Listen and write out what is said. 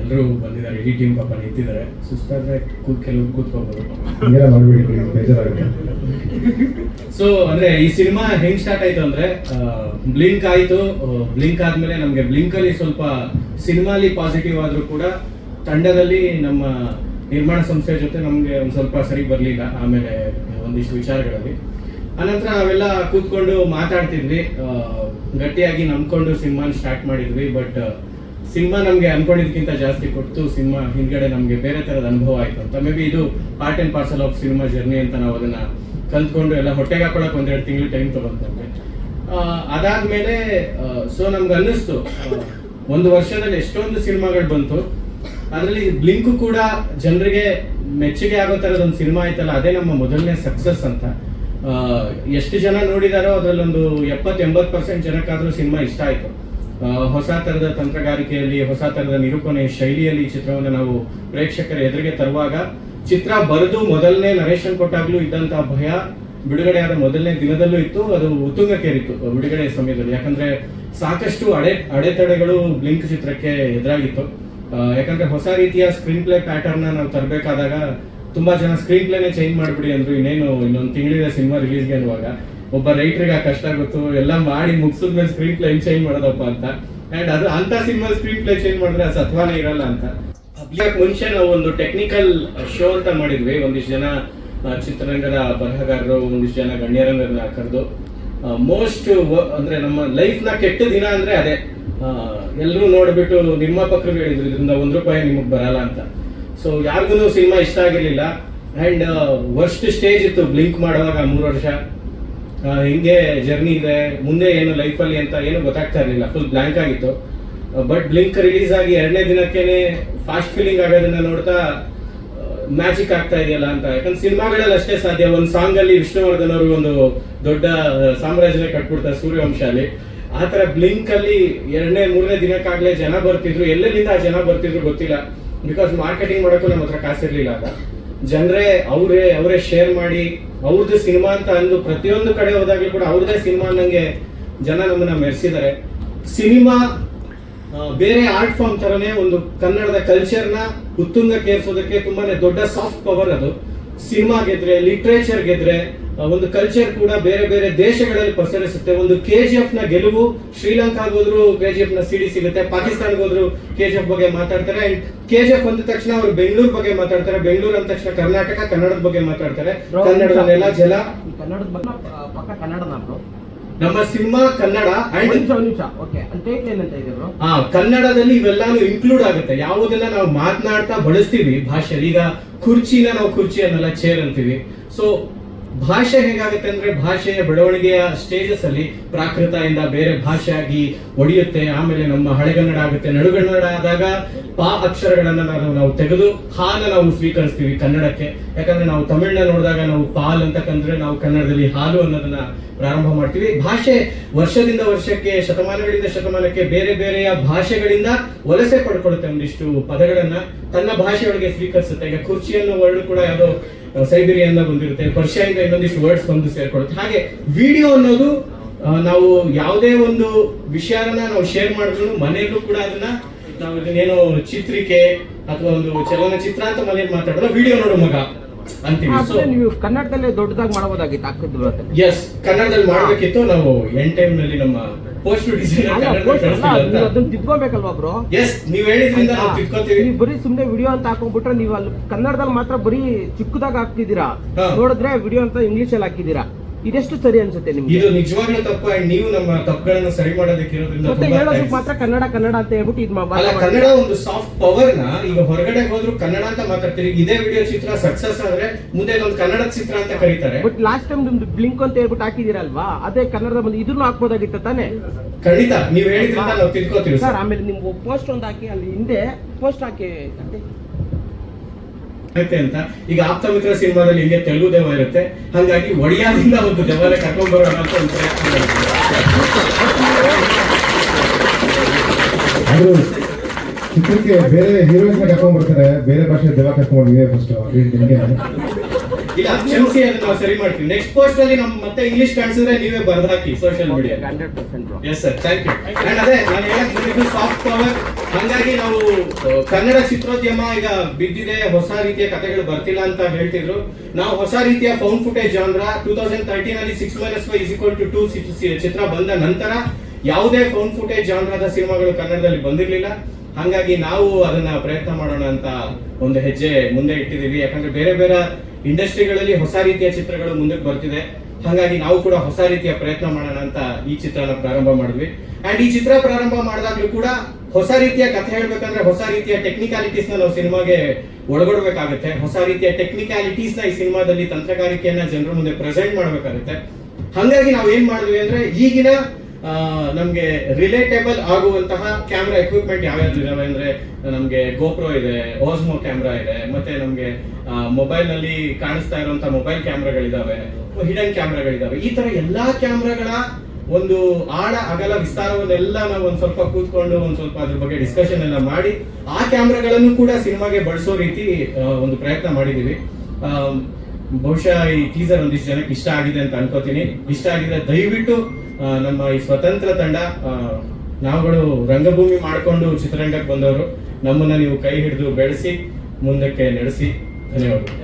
ಎಲ್ಲರೂ ಬಂದಿದ್ದಾರೆ ಇಡೀ ಟೀಮ್ ಪಾಪ ನಿಂತಿದ್ದಾರೆ. ಸುಸ್ತಾದ್ರೆ ಕೆಲವ್ರು ಕೂತ್ಕೋಬಹುದು ಮಾಡಬೇಡಿ ಬೇಜಾರಾಗುತ್ತೆ. ಸೊ ಅಂದ್ರೆ ಈ ಸಿನಿಮಾ ಹೆಂಗ್ ಸ್ಟಾರ್ಟ್ ಆಯ್ತು ಅಂದ್ರೆ ಬ್ಲಿಂಕ್ ಆಯ್ತು ಬ್ಲಿಂಕ್ ಆದ್ಮೇಲೆ ನಮ್ಗೆ ಬ್ಲಿಂಕ್ ಅಲ್ಲಿ ಸ್ವಲ್ಪ ಸಿನಿಮಾಲಿ ಪಾಸಿಟಿವ್ ಆದ್ರೂ ಕೂಡ ತಂಡದಲ್ಲಿ ನಮ್ಮ ನಿರ್ಮಾಣ ಸಂಸ್ಥೆ ಜೊತೆ ನಮ್ಗೆ ಒಂದ್ ಸ್ವಲ್ಪ ಸರಿ ಬರ್ಲಿಲ್ಲ ಆಮೇಲೆ ಒಂದಿಷ್ಟು ವಿಚಾರಗಳಲ್ಲಿ. ಅನಂತರ ನಾವೆಲ್ಲ ಕೂತ್ಕೊಂಡು ಮಾತಾಡ್ತಿದ್ವಿ ಗಟ್ಟಿಯಾಗಿ ನಂಬ್ಕೊಂಡು ಸಿನಿಮಾನ ಸ್ಟಾರ್ಟ್ ಮಾಡಿದ್ವಿ ಬಟ್ ಸಿನಿಮಾ ನಮಗೆ ಅನ್ಕೊಂಡಿದ್ಕಿಂತ ಜಾಸ್ತಿ ಕೊಟ್ಟು ಸಿನಿಮಾ ಹಿಂದ್ಗಡೆ ನಮಗೆ ಬೇರೆ ತರದ ಅನುಭವ ಆಯ್ತು ಅಂತ. ಮೇ ಬಿ ಇದು part and parcel of cinema journey ಅಂತ ನಾವು ಅದನ್ನ ಕಲ್ತ್ಕೊಂಡು ಎಲ್ಲ ಹೊಟ್ಟೆಗೆ ಹಾಕೊಳಕ್ ಒಂದೆರಡು ತಿಂಗಳು ಟೈಮ್ ತಗೊಂತ ಅದಾದಮೇಲೆ ಅದಾದ್ಮೇಲೆ ಸೊ ನಮ್ಗೆ ಅನ್ನಿಸ್ತು ಒಂದು ವರ್ಷದಲ್ಲಿ ಎಷ್ಟೊಂದು ಸಿನಿಮಾಗಳು ಬಂತು. ಅದರಲ್ಲಿ ಬ್ಲಿಂಕ್ ಕೂಡ ಜನರಿಗೆ ಮೆಚ್ಚುಗೆ ಆಗೋ ಥರದ ಒಂದು ಸಿನಿಮಾ ಆಯ್ತಲ್ಲ, ಅದೇ ನಮ್ಮ ಮೊದಲನೇ ಸಕ್ಸಸ್ ಅಂತ. ಎಷ್ಟು ಜನ ನೋಡಿದಾರೋ ಅದರಲ್ಲೊಂದು ಎಪ್ಪತ್ತು ಎಂಬತ್ತು ಪರ್ಸೆಂಟ್ ಜನಕ್ಕಾದ್ರೂ ಸಿನಿಮಾ ಇಷ್ಟ ಆಯ್ತು. ಹೊಸ ತರದ ತಂತ್ರಗಾರಿಕೆಯಲ್ಲಿ, ಹೊಸ ತರದ ನಿರೂಪಣೆ ಶೈಲಿಯಲ್ಲಿ ಚಿತ್ರವನ್ನು ನಾವು ಪ್ರೇಕ್ಷಕರ ಎದುರಿಗೆ ತರುವಾಗ, ಚಿತ್ರ ಬರೆದು ಮೊದಲನೇ ನರೇಶನ್ ಕೊಟ್ಟಾಗ್ಲೂ ಇದ್ದಂತ ಭಯ ಬಿಡುಗಡೆಯಾದ ಮೊದಲನೇ ದಿನದಲ್ಲೂ ಇತ್ತು. ಅದು ಉತ್ತುಂಗಕ್ಕೇರಿತ್ತು ಬಿಡುಗಡೆ ಸಮಯದಲ್ಲಿ. ಯಾಕಂದ್ರೆ ಸಾಕಷ್ಟು ಅಡೆ, ಅಡೆತಡೆಗಳು ಬ್ಲಿಂಕ್ ಚಿತ್ರಕ್ಕೆ ಎದುರಾಗಿತ್ತು. ಯಾಕಂದ್ರೆ ಹೊಸ ರೀತಿಯ ಸ್ಕ್ರೀನ್ ಪ್ಲೇ ಪ್ಯಾಟರ್ನ್ ನಾವು ತರಬೇಕಾದಾಗ, ತುಂಬಾ ಜನ ಸ್ಕ್ರೀನ್ ಪ್ಲೇನೇ ಚೇಂಜ್ ಮಾಡಿಬಿಡಿ ಅಂದ್ರು. ಇನ್ನೇನು ಇನ್ನೊಂದು ತಿಂಗಳಿದೆ ಸಿನಿಮಾ ರಿಲೀಸ್ಗೆ ಅನ್ನುವಾಗ. ಒಬ್ಬ ರೈಟರ್ಗೆ ಆ ಕಷ್ಟ ಆಗುತ್ತೆ ಎಲ್ಲ ಮಾಡಿ ಮುಗಿಸಿದ ಮೇಲೆ ಸ್ಕ್ರೀನ್ ಪ್ಲೇ ಚೇಂಜ್ ಮಾಡೋದಪ್ಪ ಅಂತ. ಅಂಡ್ ಅದು ಅಂತ ಸಿನಿಮಾ ಸ್ಕ್ರೀನ್ ಪ್ಲೇ ಚೇಂಜ್ ಮಾಡಿದ್ರೆ ಆ ಸತ್ವಾನೇ ಇರಲ್ಲ ಅಂತ. ಪಬ್ಲಿಕ್ ಮುಂಚೆ ನಾವು ಒಂದು ಟೆಕ್ನಿಕಲ್ ಶೋ ಅಂತ ಮಾಡಿದ್ವಿ. ಒಂದಿಷ್ಟು ಜನ ಚಿತ್ರರಂಗದ ಬರಹಗಾರರು, ಒಂದಿಷ್ಟು ಜನ ಗಣ್ಯರನ್ನ ಕರೆದು. ಮೋಸ್ಟ್ ಅಂದ್ರೆ ನಮ್ಮ ಲೈಫ್ನ ಕೆಟ್ಟ ದಿನ ಅಂದ್ರೆ ಅದೇ. ಎಲ್ಲರೂ ನೋಡ್ಬಿಟ್ಟು ನಿರ್ಮಾಪಕರು ಹೇಳಿದ್ರು, ಇದರಿಂದ ಒಂದು ರೂಪಾಯಿ ನಿಮಗೆ ಬರಲ್ಲ ಅಂತ. ಸೊ ಯಾರಿಗೂ ಸಿನಿಮಾ ಇಷ್ಟ ಆಗಿರ್ಲಿಲ್ಲ. ಅಂಡ್ ವರ್ಸ್ಟ್ ಸ್ಟೇಜ್ ಇತ್ತು ಬ್ಲಿಂಕ್ ಮಾಡುವಾಗ ಮೂರು ವರ್ಷ. ಹಿಂಗೆ ಜರ್ನಿ ಇದೆ, ಮುಂದೆ ಏನು ಲೈಫಲ್ಲಿ ಅಂತ ಏನು ಗೊತ್ತಾಗ್ತಾ ಇರಲಿಲ್ಲ ಫುಲ್ ಬ್ಲಾಂಕ್ ಆಗಿತ್ತು. ಬಟ್ ಬ್ಲಿಂಕ್ ರಿಲೀಸ್ ಆಗಿ ಎರಡನೇ ದಿನಕ್ಕೇನೆ ಫಾಸ್ಟ್ ಫೀಲಿಂಗ್ ಆಗೋದನ್ನ ನೋಡ್ತಾ ಮ್ಯಾಜಿಕ್ ಆಗ್ತಾ ಇದೆಯಲ್ಲ ಅಂತ. ಯಾಕಂದ್ರೆ ಸಿನಿಮಾಗಳಲ್ಲಿ ಅಷ್ಟೇ ಸಾಧ್ಯ. ಒಂದು ಸಾಂಗ್ ಅಲ್ಲಿ ವಿಷ್ಣುವರ್ಧನ್ ಅವರು ಒಂದು ದೊಡ್ಡ ಸಾಮ್ರಾಜ್ಯ ಕಟ್ಬಿಡ್ತಾರೆ ಸೂರ್ಯವಂಶ ಅಲ್ಲಿ ಆ ತರ ಬ್ಲಿಂಕ್ ಅಲ್ಲಿ ಎರಡನೇ, ಮೂರನೇ ದಿನಕ್ಕಾಗಲೇ ಜನ ಬರ್ತಿದ್ರು. ಎಲ್ಲೆಲ್ಲಿಂದ ಆ ಜನ ಬರ್ತಿದ್ರು ಗೊತ್ತಿಲ್ಲ. ಬಿಕಾಸ್ ಮಾರ್ಕೆಟಿಂಗ್ ಮಾಡೋಕ್ಕೂ ನಮ್ಮ ಹತ್ರ ಕಾಸಿರ್ಲಿಲ್ಲ ಆಗ ಜನರೇ, ಅವರೇ ಅವರೇ ಶೇರ್ ಮಾಡಿ, ಅವ್ರದ್ದು ಸಿನಿಮಾ ಅಂತ ಅಂದು ಪ್ರತಿಯೊಂದು ಕಡೆ ಹೋದಾಗ್ಲೂ ಕೂಡ ಅವ್ರದೇ ಸಿನಿಮಾ ಅನ್ನಂಗೆ ಜನ ನಮ್ಮನ್ನ ಮೆರೆಸಿದ್ದಾರೆ ಸಿನಿಮಾ ಬೇರೆ ಆರ್ಟ್ ಫಾರ್ಮ್ ತರನೇ ಒಂದು ಕನ್ನಡದ ಕಲ್ಚರ್ನ ಉತ್ತುಂಗಕ್ಕೆ ಏರ್ಸೋದಕ್ಕೆ ತುಂಬಾನೇ ದೊಡ್ಡ ಸಾಫ್ಟ್ ಪವರ್ ಅದು. ಸಿನಿಮಾ ಗೆದ್ರೆ ಲಿಟ್ರೇಚರ್ ಗೆದ್ರೆ ಒಂದು ಕಲ್ಚರ್ ಕೂಡ ಬೇರೆ ಬೇರೆ ದೇಶಗಳಲ್ಲಿ ಪಸರಿಸುತ್ತೆ ಒಂದು ಕೆ ಜಿ ಎಫ್ನ ಗೆಲುವು ಶ್ರೀಲಂಕಾಗೋದ್ರು ಕೆ ಜಿ ಎಫ್ನ ಸಿಡಿ ಸಿಗುತ್ತೆ ಪಾಕಿಸ್ತಾನ್ಗೆ ಹೋದ್ರು ಕೆ ಜಿ ಎಫ್ ಬಗ್ಗೆ ಮಾತಾಡ್ತಾರೆ. ಅಂಡ್ ಕೆ ಜಿ ಎಫ್ ಅಂದ ತಕ್ಷಣ ಅವರು ಬೆಂಗಳೂರು ಬಗ್ಗೆ ಮಾತಾಡ್ತಾರೆ. ಬೆಂಗಳೂರು ಅಂದ ತಕ್ಷಣ ಕರ್ನಾಟಕ ಕನ್ನಡದ ಬಗ್ಗೆ ಮಾತಾಡ್ತಾರೆ. ಕನ್ನಡದ ನೆಲ ಜಲ ಕನ್ನಡದ ಬಗ್ಗೆ ಪಕ್ಕ ಕನ್ನಡ ನಮ್ಮ ಸಿನಿಮಾ ಕನ್ನಡ ಕನ್ನಡದಲ್ಲಿ ಇವೆಲ್ಲಾನು ಇನ್ಕ್ಲೂಡ್ ಆಗುತ್ತೆ. ಯಾವುದನ್ನ ನಾವು ಮಾತನಾಡ್ತಾ ಬಳಸ್ತೀವಿ ಭಾಷೆ ಈಗ ಕುರ್ಚಿನ ನಾವು ಕುರ್ಚಿ ಅನ್ನಲ್ಲ ಚೇರ್ ಅಂತೀವಿ. ಸೊ ಭಾಷೆ ಹೇಗಾಗುತ್ತೆ ಅಂದ್ರೆ ಭಾಷೆಯ ಬೆಳವಣಿಗೆಯ ಸ್ಟೇಜಸ್ ಅಲ್ಲಿ ಪ್ರಾಕೃತ ಇಂದ ಬೇರೆ ಭಾಷೆ ಆಗಿ ಒಡೆಯುತ್ತೆ, ಆಮೇಲೆ ನಮ್ಮ ಹಳೆಗನ್ನಡ ಆಗುತ್ತೆ. ನಡುಗನ್ನಡ ಆದಾಗ ಪಾ ಅಕ್ಷರಗಳನ್ನ ನಾವು ನಾವು ತೆಗೆದು ಹಾನ ನಾವು ಸ್ವೀಕರಿಸ್ತೀವಿ ಕನ್ನಡಕ್ಕೆ. ಯಾಕಂದ್ರೆ ನಾವು ತಮಿಳ್ನ ನೋಡಿದಾಗ ನಾವು ಪಾಲ್ ಅಂತ ಕಂಡ್ರೆ ನಾವು ಕನ್ನಡದಲ್ಲಿ ಹಾಲು ಅನ್ನೋದನ್ನ ಪ್ರಾರಂಭ ಮಾಡ್ತೀವಿ. ಭಾಷೆ ವರ್ಷದಿಂದ ವರ್ಷಕ್ಕೆ, ಶತಮಾನಗಳಿಂದ ಶತಮಾನಕ್ಕೆ ಬೇರೆ ಬೇರೆಯ ಭಾಷೆಗಳಿಂದ ವಲಸೆ ಪಡ್ಕೊಳ್ಳುತ್ತೆ ಒಂದಿಷ್ಟು ಪದಗಳನ್ನ. ತನ್ನ ಭಾಷೆಯೊಳಗೆ ಸ್ವೀಕರಿಸುತ್ತೆ. ಈಗ ಕುರ್ಚಿಯನ್ನು ಕೂಡ ಯಾವುದೋ ಸೈಬೀರಿಯಿಂದ ಬಂದಿರುತ್ತೆ. ಪರ್ಷಿಯಿಂದ ಇನ್ನೊಂದಿಷ್ಟು ವರ್ಡ್ಸ್ ಬಂದು ಸೇರ್ಕೊಳ್ಳುತ್ತೆ ಹಾಗೆ ವಿಡಿಯೋ ಅನ್ನೋದು ನಾವು ಯಾವುದೇ ಒಂದು ವಿಷಯನ ನಾವು ಶೇರ್ ಮಾಡಿದ್ರು ಮನೆಯಲ್ಲೂ ಕೂಡ ಅದನ್ನ ನಾವು ಇದನ್ನೇನೋ ಚಿತ್ರಿಕೆ ಅಥವಾ ಒಂದು ಚಲನಚಿತ್ರ ಅಂತ ಮನೇಲಿ ಮಾತಾಡೋದು ವಿಡಿಯೋ ನೋಡು ಮಗ ಅಂತೀವಿ. ಸೊ ನೀವು ಕನ್ನಡದಲ್ಲೇ ದೊಡ್ಡದಾಗಿ ಮಾಡಬಹುದಾಗಿತ್ತು ಎಸ್ ಕನ್ನಡದಲ್ಲಿ ಮಾಡಬೇಕಿತ್ತು. ನಾವು ಎನ್ ಟೈಮ್ನಲ್ಲಿ ನಮ್ಮ ಪೋಸ್ಟ್ ತಿದ್ಕೋಬೇಕಲ್ವಾ ಬ್ರೋ? ಎಸ್ ನೀವ್ ಹೇಳಿದ್ರಿಂದ ನಾವು ತಿಳ್ಕೊತೀವಿ ನೀವು ಬರೀ ಸುಮ್ನೆ ವಿಡಿಯೋ ಅಂತ ಹಾಕೊಂಡ್ಬಿಟ್ರೆ ನೀವು ಅಲ್ಲಿ ಕನ್ನಡದಲ್ಲಿ ಮಾತ್ರ ಬರೀ ಚಿಕ್ಕದಾಗ ಹಾಕ್ತಿದ್ದೀರಾ? ನೋಡಿದ್ರೆ ವಿಡಿಯೋ ಅಂತ ಇಂಗ್ಲಿಷ್ ಅಲ್ಲಿ ಹಾಕಿದ್ದೀರಾ? ಇದೆಷ್ಟು ಸರಿ ಅನ್ಸುತ್ತೆ ನಿಮ್ಗೆ? ಇದು ನಿಜವಾಗ್ಲೂ ತಪ್ಪು. ಅಂಡ್ ನೀವು ನಮ್ಮ ತಪ್ಪುಗಳನ್ನ ಸರಿ ಮಾಡೋದಕ್ಕೆ ಇರೋದ್ರಿಂದ ಮತ್ತೆ ತುಂಬಾ ಹೇಳೋದಕ್ಕೆ thanks. ಮಾತ್ರ ಕನ್ನಡ ಕನ್ನಡ ಅಂತ ಹೇಳ್ಬಿಟ್ಟು ಇದು ಅಲ್ಲ ಕನ್ನಡ ಒಂದು ಸಾಫ್ಟ್ ಪವರ್ನ ಈಗ ಹೊರಗಡೆ ಹೋದ್ರು ಕನ್ನಡ ಅಂತ ಮಾತಾಡ್ತೀರಿ. ಇದೇ ವಿಡಿಯೋ ಚಿತ್ರ ಸಕ್ಸಸ್ ಆದ್ರೆ ಮುಂದೆ ಒಂದು ಕನ್ನಡ ಚಿತ್ರ ಅಂತ ಕರೀತಾರೆ. ಬಟ್ ಲಾಸ್ಟ್ ಟೈಮ್ ನಿಮ್ದು ಬ್ಲಿಂಕ್ ಅಂತ ಹೇಳ್ಬಿಟ್ಟು ಹಾಕಿದಿರಲ್ವಾ ಅದೇ ಕನ್ನಡದ ಬಂದು ಇದನ್ನು ಹಾಕ್ಬೋದಾಗಿತ್ತು ತಾನೇ? ಖಂಡಿತ. ನೀವ್ ಹೇಳಿದ್ರಿಂದ ನಾವು ತಿಳ್ಕೊತೀವಿ ಸರ್ ಆಮೇಲೆ ನಿಮ್ಗೆ ಪೋಸ್ಟ್ ಒಂದು ಹಾಕಿ ಅಲ್ಲಿ ಹಿಂದೆ ಪೋಸ್ಟ್ ಹಾಕಿ ಅಂತ. ಈಗ ಆಪ್ತ ಮಿತ್ರ ಸಿನಿಮಾದಲ್ಲಿ ಹಿಂಗೆ ತೆಲುಗು ದೇವ ಇರುತ್ತೆ. ಹಂಗಾಗಿ ಒಡಿಯಾದಿಂದ ಒಂದು ದೇವಾಲಯ ಕರ್ಕೊಂಡ್ ಬರೋಣ ಅಂತ ಒಂದು ಪ್ರಯತ್ನ. ಚಿತ್ರಕ್ಕೆ ಬೇರೆ ಹೀರೋಯಿನ್ಸ್ ಕರ್ಕೊಂಡ್ ಬರ್ತಾರೆ. ಬೇರೆ ಭಾಷೆ ದೇವ ಕರ್ಕೊಂಡ್ ಬಂದಿದೆ ಫಸ್ಟ್ ನಿಮ್ಗೆ ಇಲ್ಲ ಕ್ಷಮಿಸಿ ಅದನ್ನ ನಾವು ಸರಿ ಮಾಡ್ತೀವಿ. ನೆಕ್ಸ್ಟ್ ಪೋಸ್ಟ್ ಅಲ್ಲಿ ನಮ್ ಮತ್ತೆ ಇಂಗ್ಲಿಷ್ ಕಾಣಿಸಿದ್ರೆ ನೀವೇ ಬರ್ದು ಹಾಕಿ social media yes sir thank you and ಅದೇ ನಾನು ಹೇಳಕ್ ಸಾಫ್ಟ್ ಪವರ್ ಹಂಗಾಗಿ ನಾವು ಕನ್ನಡ ಚಿತ್ರೋದ್ಯಮ ಈಗ ಬಿದ್ದಿದೆ, ಹೊಸ ರೀತಿಯ ಕಥೆಗಳು ಬರ್ತಿಲ್ಲ ಅಂತ ಹೇಳ್ತಿದ್ರು. ನಾವು ಹೊಸ ರೀತಿಯ found footage genre two thousand thirteen ಅಲ್ಲಿ six minus five equal to two ಚಿತ್ರ ಬಂದ ನಂತರ ಯಾವುದೇ ಫೌಂಡ್ ಫುಟೇಜ್ ಜಾನ್ರದ ಸಿನಿಮಾಗಳು ಕನ್ನಡದಲ್ಲಿ ಬಂದಿರಲಿಲ್ಲ. ಹಂಗಾಗಿ ನಾವು ಅದನ್ನ ಪ್ರಯತ್ನ ಮಾಡೋಣ ಅಂತ ಒಂದು ಹೆಜ್ಜೆ ಮುಂದೆ ಇಟ್ಟಿದೀವಿ ಯಾಕಂದ್ರೆ ಬೇರೆ ಬೇರೆ ಇಂಡಸ್ಟ್ರಿಗಳಲ್ಲಿ ಹೊಸ ರೀತಿಯ ಚಿತ್ರಗಳು ಮುಂದಕ್ಕೆ ಬರ್ತಿದೆ. ಹಾಗಾಗಿ ನಾವು ಕೂಡ ಹೊಸ ರೀತಿಯ ಪ್ರಯತ್ನ ಮಾಡೋಣ ಅಂತ ಈ ಚಿತ್ರನ ಪ್ರಾರಂಭ ಮಾಡಿದ್ವಿ. ಅಂಡ್ ಈ ಚಿತ್ರ ಪ್ರಾರಂಭ ಮಾಡಿದಾಗ್ಲೂ ಕೂಡ ಹೊಸ ರೀತಿಯ ಕಥೆ ಹೇಳ್ಬೇಕಂದ್ರೆ ಹೊಸ ರೀತಿಯ ಟೆಕ್ನಿಕಾಲಿಟೀಸ್ ನಾವು ಸಿನಿಮಾಗೆ ಒಳಗೊಡ್ಬೇಕಾಗುತ್ತೆ. ಹೊಸ ರೀತಿಯ ಟೆಕ್ನಿಕಾಲಿಟೀಸ್ನ ಈ ಸಿನಿಮಾದಲ್ಲಿ ತಂತ್ರಗಾರಿಕೆಯನ್ನ ಜನರ ಮುಂದೆ ಪ್ರೆಸೆಂಟ್ ಮಾಡ್ಬೇಕಾಗುತ್ತೆ. ಹಾಗಾಗಿ ನಾವು ಏನ್ ಮಾಡಿದ್ವಿ ಅಂದ್ರೆ ಈಗಿನ ನಮಗೆ ನಮ್ಗೆ ರಿಲೇಟೇಬಲ್ ಆಗುವಂತಹ ಕ್ಯಾಮ್ರಾ ಎಕ್ವಿಪ್ಮೆಂಟ್ ಯಾವ್ಯಾವ್ದು ಇದಾವೆ ಅಂದ್ರೆ ನಮ್ಗೆ ಗೋಪ್ರೋ ಇದೆ ಓಸ್ಮೋ ಕ್ಯಾಮ್ರಾ ಇದೆ, ಮತ್ತೆ ನಮ್ಗೆ ಮೊಬೈಲ್ನಲ್ಲಿ ಕಾಣಿಸ್ತಾ ಇರುವಂತಹ ಮೊಬೈಲ್ ಕ್ಯಾಮ್ರಾಗಳಿದಾವೆ ಹಿಡನ್ ಕ್ಯಾಮ್ರಾಗಳಿದಾವೆ ಈ ತರ ಎಲ್ಲಾ ಕ್ಯಾಮ್ರಾಗಳ ಒಂದು ಆಳ ಅಗಲ ವಿಸ್ತಾರವನ್ನೆಲ್ಲ ನಾವು ಒಂದು ಸ್ವಲ್ಪ ಕೂತ್ಕೊಂಡು ಒಂದು ಸ್ವಲ್ಪ ಅದ್ರ ಬಗ್ಗೆ ಡಿಸ್ಕಷನ್ ಎಲ್ಲ ಮಾಡಿ ಆ ಕ್ಯಾಮ್ರಾಗಳನ್ನು ಕೂಡ ಸಿನಿಮಾಗೆ ಬಳಸೋ ರೀತಿ ಒಂದು ಪ್ರಯತ್ನ ಮಾಡಿದೀವಿ ಆ, ಬಹುಶಃ ಈ ಟೀಸರ್ ಒಂದಿಷ್ಟು ಜನಕ್ಕೆ ಇಷ್ಟ ಆಗಿದೆ ಅಂತ ಅನ್ಕೋತೀನಿ. ಇಷ್ಟ ಆಗಿದೆ ದಯವಿಟ್ಟು ನಮ್ಮ ಈ ಸ್ವತಂತ್ರ ತಂಡ ನಾವುಗಳು ರಂಗಭೂಮಿ ಮಾಡಿಕೊಂಡು ಚಿತ್ರರಂಗಕ್ಕೆ ಬಂದವರು ನಮ್ಮನ್ನ ನೀವು ಕೈ ಹಿಡಿದು ಬೆಳೆಸಿ ಮುಂದಕ್ಕೆ ನಡೆಸಿ. ಧನ್ಯವಾದಗಳು.